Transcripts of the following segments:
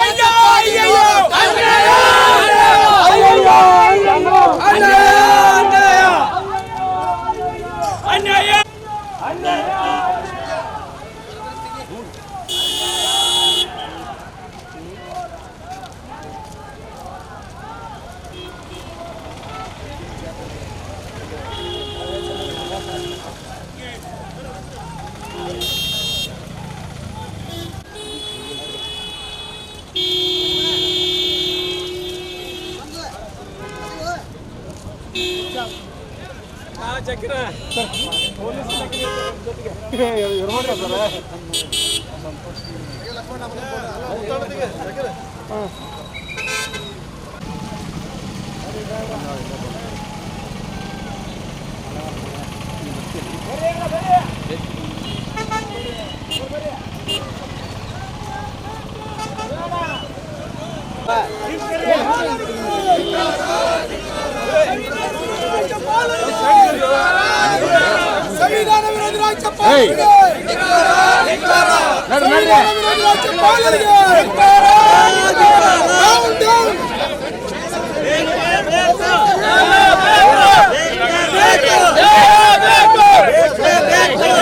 ஐயோ ஐயோ Hey! ಸಂವಿಧಾನ ವಿರೋಧಿ ರಾಜ್ಯಪಾಲರಿಗೆ ಸಂವಿಧಾನ ವಿರೋಧಿ ರಾಜ್ಯಪಾಲರಿಗೆ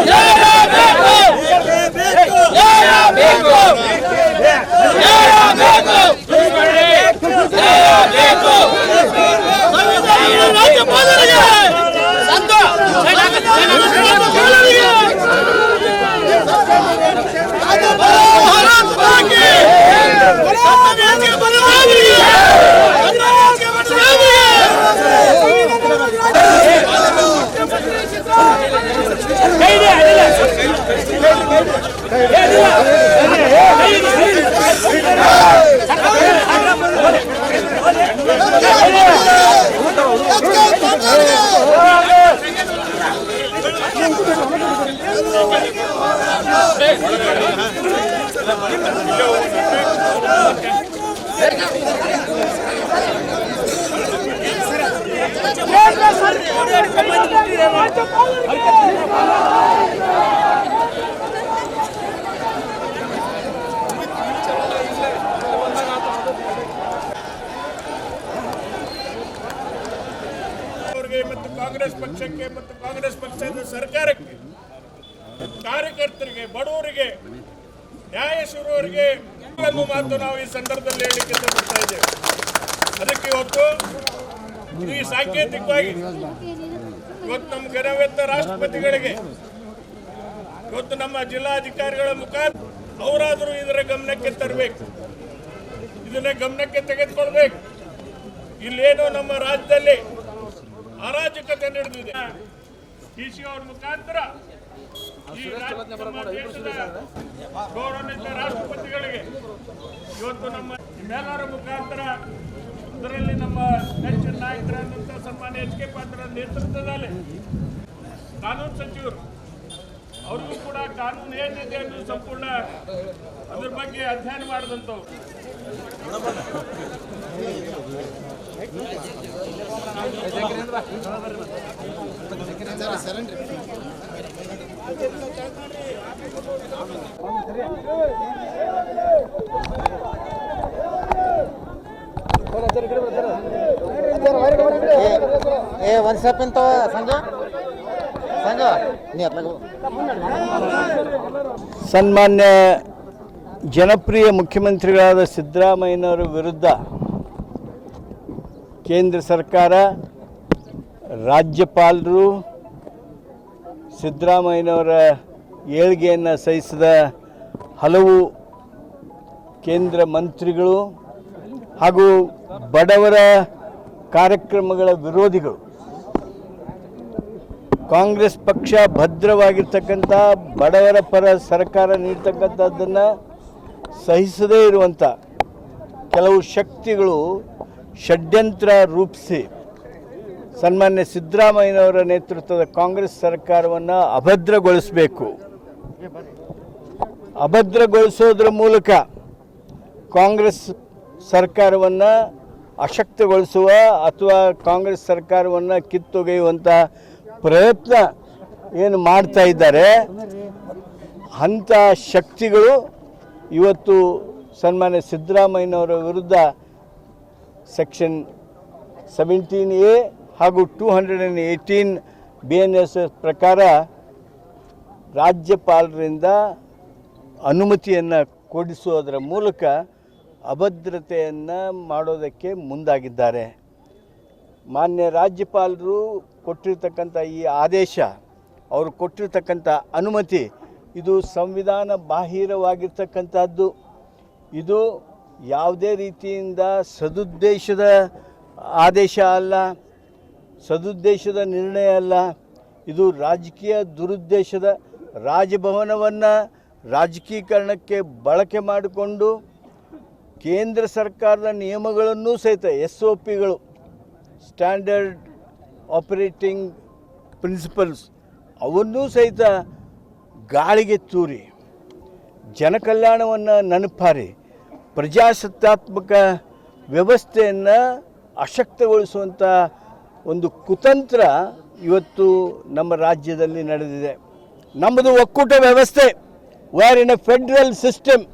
Down, ಮತ್ತು ಕಾಂಗ್ರೆಸ್ ಪಕ್ಷಕ್ಕೆ ಮತ್ತು ಕಾಂಗ್ರೆಸ್ ಪಕ್ಷದ ಸರ್ಕಾರಕ್ಕೆ ಕಾರ್ಯಕರ್ತರಿಗೆ ಬಡವರಿಗೆ ನ್ಯಾಯ ಸಿರುವವರಿಗೆ ಒಂದು ಮಾತು ನಾವು ಈ ಸಂದರ್ಭದಲ್ಲಿ ಹೇಳಲಿಕ್ಕೆ ಇಷ್ಟಪಡ್ತಾ ಇದ್ದೇವೆ. ಅದಕ್ಕೆ ಇವತ್ತು ಈ ಸಾಂಕೇತಿಕವಾಗಿ ಇವತ್ತು ನಮ್ಮ ಗೆರವೆತ್ತ ರಾಷ್ಟ್ರಪತಿಗಳಿಗೆ ಇವತ್ತು ನಮ್ಮ ಜಿಲ್ಲಾಧಿಕಾರಿಗಳ ಮುಖಾಂತರ ಅವರಾದರೂ ಇದರ ಗಮನಕ್ಕೆ ತರಬೇಕು. ಇದನ್ನ ಗಮನಕ್ಕೆ ತೆಗೆದುಕೊಳ್ಬೇಕು. ಇಲ್ಲೇನೋ ನಮ್ಮ ರಾಜ್ಯದಲ್ಲಿ ಅರಾಜಕತೆ ನಡೆದಿದೆ. ಡಿಸಿ ಅವ್ರ ಮುಖಾಂತರ ಗೌರವಾನ್ವಿತ ರಾಷ್ಟ್ರಪತಿಗಳಿಗೆ ಇವತ್ತು ನಮ್ಮ ಮೇಲರ ಮುಖಾಂತರ ಅದರಲ್ಲಿ ನಮ್ಮ ನೆಚ್ಚಿನ ನಾಯಕರಾದಂಥ ಸನ್ಮಾನ್ಯ ಎಚ್ ಕೆ ಪಾತ್ರ ನೇತೃತ್ವದಲ್ಲಿ ಕಾನೂನು ಸಚಿವರು ಅವರಿಗೂ ಕೂಡ ಕಾನೂನು ಏನಿದೆ ಅನ್ನೋದು ಸಂಪೂರ್ಣ ಅದ್ರ ಬಗ್ಗೆ ಅಧ್ಯಯನ ಮಾಡಿದಂಥವ್ರು. ಏ ಒಂದು ಸ್ಟೆಪ್ ಇಂತ ನೀ ಸನ್ಮಾನ್ಯ ಜನಪ್ರಿಯ ಮುಖ್ಯಮಂತ್ರಿಗಳಾದ ಸಿದ್ದರಾಮಯ್ಯನವರ ವಿರುದ್ಧ ಕೇಂದ್ರ ಸರ್ಕಾರ ರಾಜ್ಯಪಾಲರು ಸಿದ್ದರಾಮಯ್ಯನವರ ಏಳ್ಗೆಯನ್ನು ಸಹಿಸಿದ ಹಲವು ಕೇಂದ್ರ ಮಂತ್ರಿಗಳು ಹಾಗೂ ಬಡವರ ಕಾರ್ಯಕ್ರಮಗಳ ವಿರೋಧಿಗಳು. ಕಾಂಗ್ರೆಸ್ ಪಕ್ಷ ಭದ್ರವಾಗಿರ್ತಕ್ಕಂಥ, ಬಡವರ ಪರ ಸರ್ಕಾರ ನೀಡ್ತಕ್ಕಂಥದ್ದನ್ನು ಸಹಿಸದೇ ಇರುವಂಥ ಕೆಲವು ಶಕ್ತಿಗಳು ಷಡ್ಯಂತ್ರ ರೂಪಿಸಿ ಸನ್ಮಾನ್ಯ ಸಿದ್ದರಾಮಯ್ಯನವರ ನೇತೃತ್ವದ ಕಾಂಗ್ರೆಸ್ ಸರ್ಕಾರವನ್ನು ಅಭದ್ರಗೊಳಿಸಬೇಕು. ಅಭದ್ರಗೊಳಿಸೋದ್ರ ಮೂಲಕ ಕಾಂಗ್ರೆಸ್ ಸರ್ಕಾರವನ್ನು ಅಶಕ್ತಗೊಳಿಸುವ ಅಥವಾ ಕಾಂಗ್ರೆಸ್ ಸರ್ಕಾರವನ್ನು ಕಿತ್ತೊಗೆಯುವಂಥ ಪ್ರಯತ್ನ ಏನು ಮಾಡ್ತಾ ಇದ್ದಾರೆ, ಅಂಥ ಶಕ್ತಿಗಳು ಇವತ್ತು ಸನ್ಮಾನ್ಯ ಸಿದ್ದರಾಮಯ್ಯನವರ ವಿರುದ್ಧ ಸೆಕ್ಷನ್ ಸೆವೆಂಟೀನ್ ಎ ಹಾಗೂ two hundred and eighteen B N S ಪ್ರಕಾರ ರಾಜ್ಯಪಾಲರಿಂದ ಅನುಮತಿಯನ್ನು ಕೊಡಿಸೋದರ ಮೂಲಕ ಅಭದ್ರತೆಯನ್ನು ಮಾಡೋದಕ್ಕೆ ಮುಂದಾಗಿದ್ದಾರೆ. ಮಾನ್ಯ ರಾಜ್ಯಪಾಲರು ಕೊಟ್ಟಿರ್ತಕ್ಕಂಥ ಈ ಆದೇಶ, ಅವರು ಕೊಟ್ಟಿರ್ತಕ್ಕಂಥ ಅನುಮತಿ, ಇದು ಸಂವಿಧಾನ ಬಾಹಿರವಾಗಿರ್ತಕ್ಕಂಥದ್ದು. ಇದು ಯಾವುದೇ ರೀತಿಯಿಂದ ಸದುದ್ದೇಶದ ಆದೇಶ ಅಲ್ಲ. ಸದುದ್ದೇಶದ ನಿರ್ಣಯ ಅಲ್ಲ. ಇದು ರಾಜಕೀಯ ದುರುದ್ದೇಶದ ರಾಜಭವನವನ್ನು ರಾಜಕೀಕರಣಕ್ಕೆ ಬಳಕೆ ಮಾಡಿಕೊಂಡು ಕೇಂದ್ರ ಸರ್ಕಾರದ ನಿಯಮಗಳನ್ನೂ ಸಹಿತ ಎಸ್ ಒ ಪಿಗಳು ಸ್ಟ್ಯಾಂಡರ್ಡ್ ಆಪರೇಟಿಂಗ್ ಪ್ರಿನ್ಸಿಪಲ್ಸ್ ಅವನ್ನೂ ಸಹಿತ ಗಾಳಿಗೆ ತೂರಿ, ಜನಕಲ್ಯಾಣವನ್ನು ನೆನಪಾರಿ, ಪ್ರಜಾಸತ್ತಾತ್ಮಕ ವ್ಯವಸ್ಥೆಯನ್ನು ಅಶಕ್ತಗೊಳಿಸುವಂಥ ಒಂದು ಕುತಂತ್ರ ಇವತ್ತು ನಮ್ಮ ರಾಜ್ಯದಲ್ಲಿ ನಡೆದಿದೆ. ನಮ್ಮದು ಒಕ್ಕೂಟ ವ್ಯವಸ್ಥೆ where in a federal system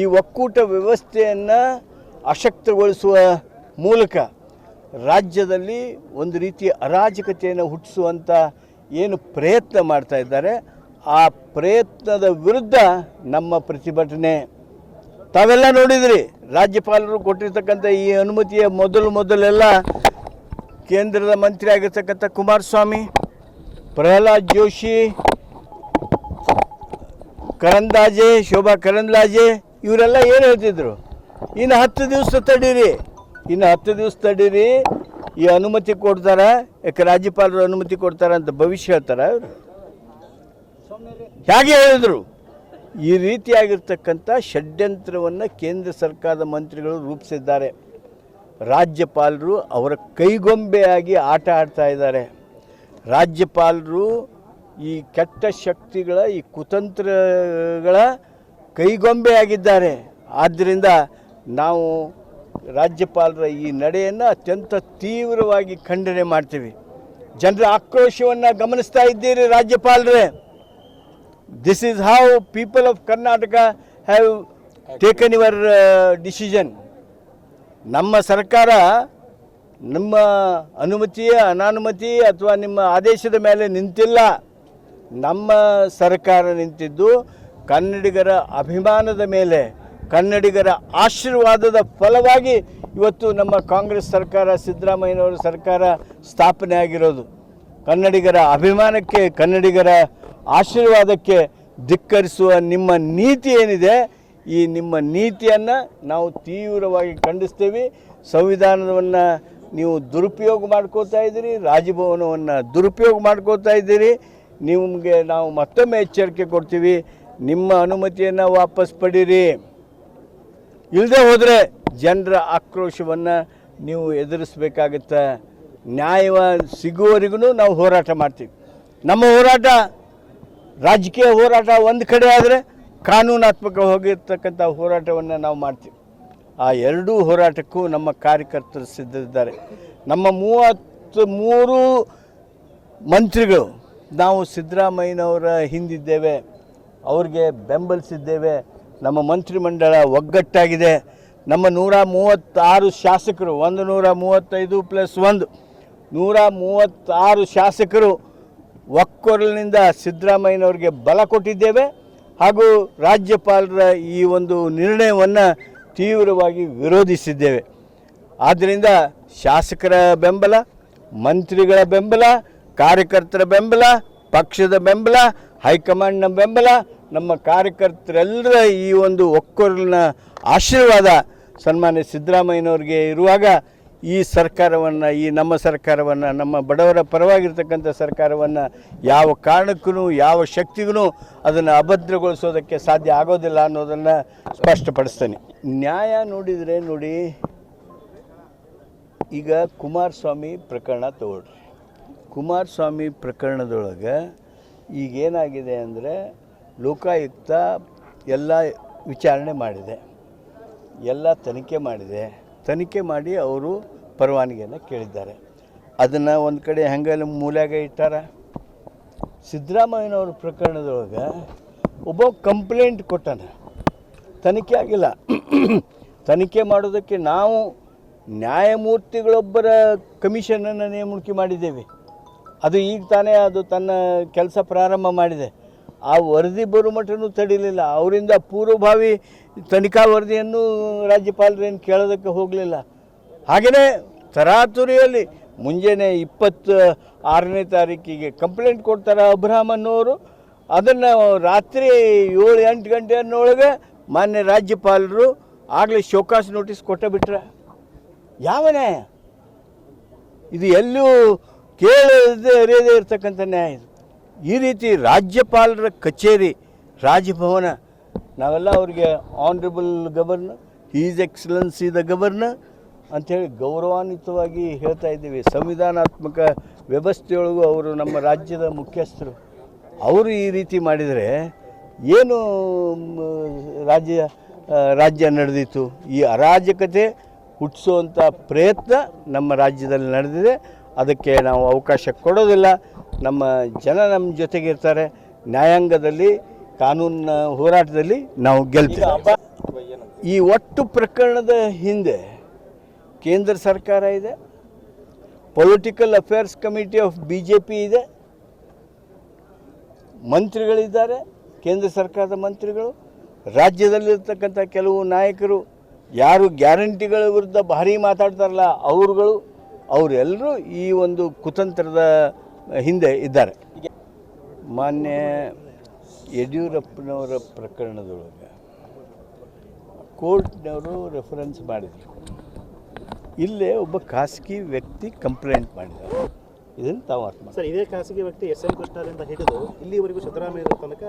ಈ ಒಕ್ಕೂಟ ವ್ಯವಸ್ಥೆಯನ್ನು ಅಶಕ್ತಗೊಳಿಸುವ ಮೂಲಕ ರಾಜ್ಯದಲ್ಲಿ ಒಂದು ರೀತಿಯ ಅರಾಜಕತೆಯನ್ನು ಹುಟ್ಟಿಸುವಂಥ ಏನು ಪ್ರಯತ್ನ ಮಾಡ್ತಾ ಇದ್ದಾರೆ. ಆ ಪ್ರಯತ್ನದ ವಿರುದ್ಧ ನಮ್ಮ ಪ್ರತಿಭಟನೆ. ತಾವೆಲ್ಲ ನೋಡಿದ್ರಿ, ರಾಜ್ಯಪಾಲರು ಕೊಟ್ಟಿರ್ತಕ್ಕಂಥ ಈ ಅನುಮತಿಯ ಮೊದಲು ಮೊದಲೆಲ್ಲ ಕೇಂದ್ರದ ಮಂತ್ರಿ ಆಗಿರ್ತಕ್ಕಂಥ ಕುಮಾರಸ್ವಾಮಿ, ಪ್ರಹ್ಲಾದ್ ಜೋಶಿ ಕರಂದಾಜೆ ಶೋಭಾ ಕರಂದ್ಲಾಜೆ, ಇವರೆಲ್ಲ ಏನು ಹೇಳ್ತಿದ್ರು? ಇನ್ನು ಹತ್ತು ದಿವಸ ತಡೀರಿ. ಇನ್ನು ಹತ್ತು ದಿವಸ ತಡೀರಿ. ಈ ಅನುಮತಿ ಕೊಡ್ತಾರೆ, ಯಾಕೆ ರಾಜ್ಯಪಾಲರು ಅನುಮತಿ ಕೊಡ್ತಾರೆ ಅಂತ ಭವಿಷ್ಯ ಹೇಳ್ತಾರೆ ಅವರು ಹೇಗೆ ಹೇಳಿದರು? ಈ ರೀತಿಯಾಗಿರ್ತಕ್ಕಂಥ ಷಡ್ಯಂತ್ರವನ್ನು ಕೇಂದ್ರ ಸರ್ಕಾರದ ಮಂತ್ರಿಗಳು ರೂಪಿಸಿದ್ದಾರೆ. ರಾಜ್ಯಪಾಲರು ಅವರ ಕೈಗೊಂಬೆಯಾಗಿ ಆಟ ಆಡ್ತಾ ಇದ್ದಾರೆ. ರಾಜ್ಯಪಾಲರು ಈ ಕೆಟ್ಟ ಶಕ್ತಿಗಳ, ಈ ಕುತಂತ್ರಗಳ ಕೈಗೊಂಬೆಯಾಗಿದ್ದಾರೆ. ಆದ್ದರಿಂದ ನಾವು ರಾಜ್ಯಪಾಲರ ಈ ನಡೆಯನ್ನು ಅತ್ಯಂತ ತೀವ್ರವಾಗಿ ಖಂಡನೆ ಮಾಡ್ತೀವಿ. ಜನರ ಆಕ್ರೋಶವನ್ನು ಗಮನಿಸ್ತಾ ಇದ್ದೀರಿ ರಾಜ್ಯಪಾಲರೇ. This is how people of Karnataka have taken your decision ನಮ್ಮ ಸರ್ಕಾರ ನಿಮ್ಮ ಅನುಮತಿ ಅನಾನುಮತಿ ಅಥವಾ ನಿಮ್ಮ ಆದೇಶದ ಮೇಲೆ ನಿಂತಿಲ್ಲ. ನಮ್ಮ ಸರ್ಕಾರ ನಿಂತಿದ್ದು ಕನ್ನಡಿಗರ ಅಭಿಮಾನದ ಮೇಲೆ, ಕನ್ನಡಿಗರ ಆಶೀರ್ವಾದದ ಫಲವಾಗಿ ಇವತ್ತು ನಮ್ಮ ಕಾಂಗ್ರೆಸ್ ಸರ್ಕಾರ, ಸಿದ್ದರಾಮಯ್ಯನವರ ಸರ್ಕಾರ ಸ್ಥಾಪನೆ ಆಗಿರೋದು. ಕನ್ನಡಿಗರ ಅಭಿಮಾನಕ್ಕೆ, ಕನ್ನಡಿಗರ ಆಶೀರ್ವಾದಕ್ಕೆ ಧಿಕ್ಕರಿಸುವ ನಿಮ್ಮ ನೀತಿ ಏನಿದೆ ಈ ನಿಮ್ಮ ನೀತಿಯನ್ನು ನಾವು ತೀವ್ರವಾಗಿ ಖಂಡಿಸ್ತೇವೆ. ಸಂವಿಧಾನವನ್ನು ನೀವು ದುರುಪಯೋಗ ಮಾಡ್ಕೋತಾ ಇದ್ದೀರಿ, ರಾಜಭವನವನ್ನು ದುರುಪಯೋಗ ಮಾಡ್ಕೋತಾ ಇದ್ದೀರಿ. ನಿಮಗೆ ನಾವು ಮತ್ತೊಮ್ಮೆ ಎಚ್ಚರಿಕೆ ಕೊಡ್ತೀವಿ. ನಿಮ್ಮ ಅನುಮತಿಯನ್ನು ವಾಪಸ್ ಪಡೀರಿ. ಇಲ್ಲದೆ ಹೋದರೆ ಜನರ ಆಕ್ರೋಶವನ್ನು ನೀವು ಎದುರಿಸಬೇಕಾಗುತ್ತೆ. ನ್ಯಾಯ ಸಿಗುವವರೆಗೂ ನಾವು ಹೋರಾಟ ಮಾಡ್ತೀವಿ. ನಮ್ಮ ಹೋರಾಟ, ರಾಜಕೀಯ ಹೋರಾಟ ಒಂದು ಕಡೆ ಆದರೆ ಕಾನೂನಾತ್ಮಕ ಹೋಗಿರ್ತಕ್ಕಂಥ ಹೋರಾಟವನ್ನು ನಾವು ಮಾಡ್ತೀವಿ. ಆ ಎರಡೂ ಹೋರಾಟಕ್ಕೂ ನಮ್ಮ ಕಾರ್ಯಕರ್ತರು ಸಿದ್ಧರಿದ್ದಾರೆ. ನಮ್ಮ ಮೂವತ್ತು ಮೂರು ಮಂತ್ರಿಗಳು ನಾವು ಸಿದ್ದರಾಮಯ್ಯನವರ ಹಿಂದಿದ್ದೇವೆ. ಅವ್ರಿಗೆ ಬೆಂಬಲಿಸಿದ್ದೇವೆ. ನಮ್ಮ ಮಂತ್ರಿಮಂಡಲ ಒಗ್ಗಟ್ಟಾಗಿದೆ. ನಮ್ಮ ನೂರ ಮೂವತ್ತಾರು ಶಾಸಕರು, ಒಂದು ನೂರ ಮೂವತ್ತೈದು ಪ್ಲಸ್ ಒಂದು, ನೂರ ಮೂವತ್ತಾರು ಶಾಸಕರು ಒಕ್ಕೊರಲಿನಿಂದ ಸಿದ್ದರಾಮಯ್ಯನವ್ರಿಗೆ ಬಲ ಕೊಟ್ಟಿದ್ದೇವೆ. ಹಾಗೂ ರಾಜ್ಯಪಾಲರ ಈ ಒಂದು ನಿರ್ಣಯವನ್ನು ತೀವ್ರವಾಗಿ ವಿರೋಧಿಸಿದ್ದೇವೆ. ಆದ್ದರಿಂದ ಶಾಸಕರ ಬೆಂಬಲ, ಮಂತ್ರಿಗಳ ಬೆಂಬಲ, ಕಾರ್ಯಕರ್ತರ ಬೆಂಬಲ, ಪಕ್ಷದ ಬೆಂಬಲ, ಹೈಕಮಾಂಡ್ನ ಬೆಂಬಲ, ನಮ್ಮ ಕಾರ್ಯಕರ್ತರೆಲ್ಲರ ಈ ಒಂದು ಒಕ್ಕೊರಲಿನ ಆಶೀರ್ವಾದ ಸನ್ಮಾನ್ಯ ಸಿದ್ದರಾಮಯ್ಯನವ್ರಿಗೆ ಇರುವಾಗ ಈ ಸರ್ಕಾರವನ್ನು, ಈ ನಮ್ಮ ಸರ್ಕಾರವನ್ನು, ನಮ್ಮ ಬಡವರ ಪರವಾಗಿರ್ತಕ್ಕಂಥ ಸರ್ಕಾರವನ್ನು ಯಾವ ಕಾರಣಕ್ಕೂ, ಯಾವ ಶಕ್ತಿಗೂ ಅದನ್ನು ಅಭದ್ರಗೊಳಿಸೋದಕ್ಕೆ ಸಾಧ್ಯ ಆಗೋದಿಲ್ಲ ಅನ್ನೋದನ್ನು ಸ್ಪಷ್ಟಪಡಿಸ್ತೇನೆ. ನ್ಯಾಯ ನೋಡಿದರೆ ನೋಡಿ, ಈಗ ಕುಮಾರಸ್ವಾಮಿ ಪ್ರಕರಣ ತಗೊಳ್ರಿ. ಕುಮಾರಸ್ವಾಮಿ ಪ್ರಕರಣದೊಳಗೆ ಈಗೇನಾಗಿದೆ ಅಂದರೆ ಲೋಕಾಯುಕ್ತ ಎಲ್ಲ ವಿಚಾರಣೆ ಮಾಡಿದೆ. ಎಲ್ಲ ತನಿಖೆ ಮಾಡಿದೆ. ತನಿಖೆ ಮಾಡಿ ಅವರು ಪರವಾನಗಿಯನ್ನು ಕೇಳಿದ್ದಾರೆ. ಅದನ್ನು ಒಂದು ಕಡೆ ಹೆಂಗೆ ಮೂಲ್ಯಾಗ ಇಟ್ಟಾರ. ಸಿದ್ದರಾಮಯ್ಯನವ್ರ ಪ್ರಕರಣದೊಳಗೆ ಒಬ್ಬ ಕಂಪ್ಲೇಂಟ್ ಕೊಟ್ಟಾನ. ತನಿಖೆ ಆಗಿಲ್ಲ. ತನಿಖೆ ಮಾಡೋದಕ್ಕೆ ನಾವು ನ್ಯಾಯಮೂರ್ತಿಗಳೊಬ್ಬರ ಕಮಿಷನನ್ನು ನೇಮಣಿಕೆ ಮಾಡಿದ್ದೇವೆ. ಅದು ಈಗ ತಾನೇ ಅದು ತನ್ನ ಕೆಲಸ ಪ್ರಾರಂಭ ಮಾಡಿದೆ. ಆ ವರದಿ ಬರೋ ಮಟ್ಟನೂ ತಡಿಲಿಲ್ಲ. ಅವರಿಂದ ಪೂರ್ವಭಾವಿ ತನಿಖಾ ವರದಿಯನ್ನು ರಾಜ್ಯಪಾಲರೇನು ಕೇಳೋದಕ್ಕೆ ಹೋಗಲಿಲ್ಲ. ಹಾಗೆಯೇ ತರಾತುರಿಯಲ್ಲಿ ಮುಂಜಾನೆ ಇಪ್ಪತ್ತ ಆರನೇ ತಾರೀಕಿಗೆ ಕಂಪ್ಲೇಂಟ್ ಕೊಡ್ತಾರೆ ಅನ್ನೋರು ಅದನ್ನು ರಾತ್ರಿ ಏಳು ಎಂಟು ಗಂಟೆ ಅನ್ನೋಳಗೆ ಮಾನ್ಯ ರಾಜ್ಯಪಾಲರು ಆಗಲೇ ಶೋಕಾಸ್ ನೋಟಿಸ್ ಕೊಟ್ಟ ಬಿಟ್ರೆ ಯಾವ ನ್ಯಾಯ ಇದು ಎಲ್ಲೂ ಕೇಳದೇ ಅರಿಯದೇ ಇರತಕ್ಕಂಥ ನ್ಯಾಯ ಇದು. ಈ ರೀತಿ ರಾಜ್ಯಪಾಲರ ಕಚೇರಿ, ರಾಜಭವನ, ನಾವೆಲ್ಲ ಅವ್ರಿಗೆ honourable governor his excellency the governor ಅಂಥೇಳಿ ಗೌರವಾನ್ವಿತವಾಗಿ ಹೇಳ್ತಾ ಇದ್ದೀವಿ. ಸಂವಿಧಾನಾತ್ಮಕ ವ್ಯವಸ್ಥೆಯೊಳಗೂ ಅವರು ನಮ್ಮ ರಾಜ್ಯದ ಮುಖ್ಯಸ್ಥರು. ಅವರು ಈ ರೀತಿ ಮಾಡಿದರೆ ಏನು ರಾಜ್ಯ ರಾಜ್ಯ ನಡೆದಿತ್ತು? ಈ ಅರಾಜಕತೆ ಹುಟ್ಟಿಸುವಂಥ ಪ್ರಯತ್ನ ನಮ್ಮ ರಾಜ್ಯದಲ್ಲಿ ನಡೆದಿದೆ. ಅದಕ್ಕೆ ನಾವು ಅವಕಾಶ ಕೊಡೋದಿಲ್ಲ. ನಮ್ಮ ಜನ ನಮ್ಮ ಜೊತೆಗಿರ್ತಾರೆ. ನ್ಯಾಯಾಂಗದಲ್ಲಿ, ಕಾನೂನಿನ ಹೋರಾಟದಲ್ಲಿ ನಾವು ಗೆಲ್ತೀವಿ. ಈ ಒಟ್ಟು ಪ್ರಕರಣದ ಹಿಂದೆ ಕೇಂದ್ರ ಸರ್ಕಾರ ಇದೆ political affairs committee of B J P ಇದೆ, ಮಂತ್ರಿಗಳಿದ್ದಾರೆ, ಕೇಂದ್ರ ಸರ್ಕಾರದ ಮಂತ್ರಿಗಳು, ರಾಜ್ಯದಲ್ಲಿರ್ತಕ್ಕಂಥ ಕೆಲವು ನಾಯಕರು, ಯಾರು ಗ್ಯಾರಂಟಿಗಳ ವಿರುದ್ಧ ಭಾರಿ ಮಾತಾಡ್ತಾರಲ್ಲ, ಅವರುಗಳು, ಅವರೆಲ್ಲರೂ ಈ ಒಂದು ಕುತಂತ್ರದ ಹಿಂದೆ ಇದ್ದಾರೆ. ಮಾನ್ಯ ಯಡಿಯೂರಪ್ಪನವರ ಪ್ರಕರಣದೊಳಗೆ ಕೋರ್ಟ್ನವರು ರೆಫರೆನ್ಸ್ ಮಾಡಿದರು. ಇಲ್ಲೇ ಒಬ್ಬ ಖಾಸಗಿ ವ್ಯಕ್ತಿ ಕಂಪ್ಲೇಂಟ್ ಮಾಡಿದ್ದಾರೆ. ಇದನ್ನು ತಾವು ಅರ್ಥ ಮಾಡಿ ಸರ್ ಇದೇ ಖಾಸಗಿ ವ್ಯಕ್ತಿ ಎಸ್ ಎಂ ಕೃಷ್ಣರಿಂದ ಹಿಡಿದು ಇಲ್ಲಿವರೆಗೂ ಸಿದ್ದರಾಮಯ್ಯ ತನಕ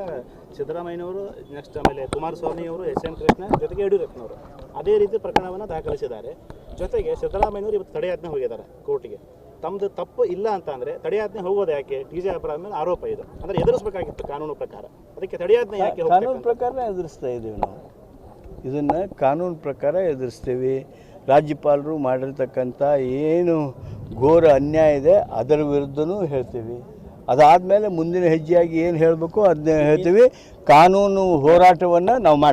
ಸಿದ್ದರಾಮಯ್ಯನವರು ನೆಕ್ಸ್ಟ್ ಆಮೇಲೆ ಕುಮಾರಸ್ವಾಮಿ ಅವರು ಎಸ್ ಎಂ ಕೃಷ್ಣ ಜೊತೆಗೆ ಯಡಿಯೂರಪ್ಪನವರು ಅದೇ ರೀತಿ ಪ್ರಕರಣವನ್ನು ದಾಖಲಿಸಿದ್ದಾರೆ. ಜೊತೆಗೆ ಸಿದ್ದರಾಮಯ್ಯನವರು ಇವತ್ತು ತಡೆಯಾಜ್ಞೆ ಹೋಗಿದ್ದಾರೆ ಕೋರ್ಟಿಗೆ. ತಮ್ಮದು ತಪ್ಪು ಇಲ್ಲ ಅಂತ ಅಂದರೆ ತಡೆಯಾಜ್ಞೆ ಹೋಗೋದು ಯಾಕೆ? ಟಿ ಜೆ ಅಪರಾಧ ಮೇಲೆ ಆರೋಪ ಇದು. ಅಂದರೆ ಎದುರಿಸಬೇಕಾಗಿತ್ತು ಕಾನೂನು ಪ್ರಕಾರ. ಅದಕ್ಕೆ ತಡೆಯಾಜ್ಞೆ ಯಾಕೆ ಕಾನೂನು? ಪ್ರಕಾರ ಎದುರಿಸ್ತಾ ಇದ್ದೀವಿ ನಾವು. ಇದನ್ನು ಕಾನೂನು ಪ್ರಕಾರ ಎದುರಿಸ್ತೀವಿ. ರಾಜ್ಯಪಾಲರು ಮಾಡಿರ್ತಕ್ಕಂಥ ಏನು ಘೋರ ಅನ್ಯಾಯ ಇದೆ ಅದರ ವಿರುದ್ಧನೂ ಹೇಳ್ತೀವಿ. ಅದಾದಮೇಲೆ ಮುಂದಿನ ಹೆಜ್ಜೆಯಾಗಿ ಏನು ಹೇಳಬೇಕು ಅದನ್ನ ಹೇಳ್ತೀವಿ. ಕಾನೂನು ಹೋರಾಟವನ್ನು ನಾವು ಮಾಡ್ತೀವಿ.